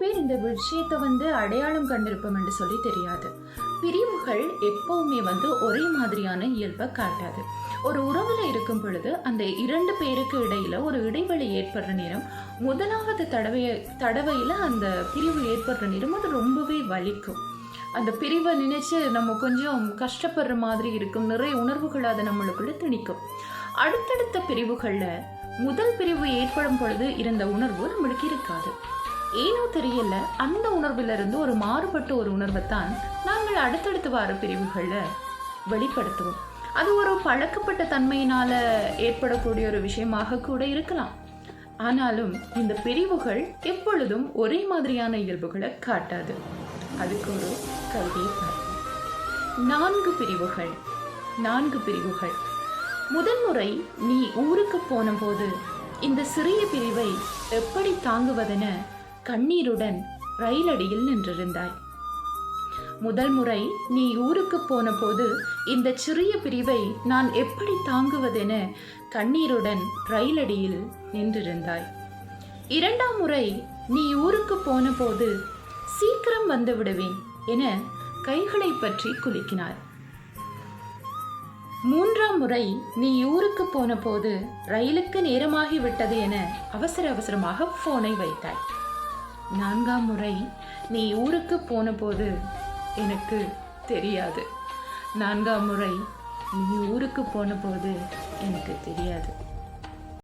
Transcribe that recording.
பேர் இந்த விஷயத்தை வந்து அடையாளம் கண்டிருப்போம் என்று சொல்லி தெரியாது. பிரிவுகள் எப்பவுமே வந்து ஒரே மாதிரியான இயல்பை காட்டாது. ஒரு உறவுல இருக்கும் பொழுது அந்த இரண்டு பேருக்கு இடையில ஒரு இடைவெளி ஏற்படுற நேரம் முதலாவது தடவை தடவையில அந்த பிரிவு ஏற்படுற நேரம் அது ரொம்பவே வலிக்கும். அந்த பிரிவை நினைச்சு நம்ம கொஞ்சம் கஷ்டப்படுற மாதிரி இருக்கும். நிறைய உணர்வுகள் அதை நம்மளுக்குள்ள திணிக்கும். அடுத்தடுத்த பிரிவுகளில் முதல் பிரிவு ஏற்படும் பொழுது இருந்த உணர்வு நம்மளுக்கு இருக்காது. ஏனோ தெரியல அந்த உணர்விலிருந்து ஒரு மாறுபட்ட ஒரு உணர்வை தான் நாங்கள் அடுத்தடுத்து வார பிரிவுகளில் வெளிப்படுத்துவோம். அது ஒரு பழக்கப்பட்ட தன்மையினால் ஏற்படக்கூடிய ஒரு விஷயமாக கூட இருக்கலாம். ஆனாலும் இந்த பிரிவுகள் எப்பொழுதும் ஒரே மாதிரியான இயல்புகளை காட்டாது. அதுக்கு ஒரு கவிதையை பார்ப்போம். நான்கு பிரிவுகள் நான்கு பிரிவுகள். முதல் முறை நீ ஊருக்கு போன போது இந்த சிறிய பிரிவை எப்படி தாங்குவதென கண்ணீருடன் ரயிலடியில் நின்றிருந்தாய். முதல் முறை நீ ஊருக்கு போன போது இந்த சிறிய பிரிவை நான் எப்படி தாங்குவதென கண்ணீருடன் ரயிலடியில் நின்றிருந்தாய். இரண்டாம் முறை நீ ஊருக்கு போன போது சீக்கிரம் வந்து விடுவேன் என கைகளை பற்றி குலுக்கினார். மூன்றாம் முறை நீ ஊருக்கு போன போது ரயிலுக்கு நேரமாகிவிட்டது என அவசர அவசரமாக போனை வைத்தாய். நான்காம் முறை நீ ஊருக்கு போனபோது எனக்கு தெரியாது. நான்காம் முறை நீ ஊருக்கு போன போது எனக்கு தெரியாது.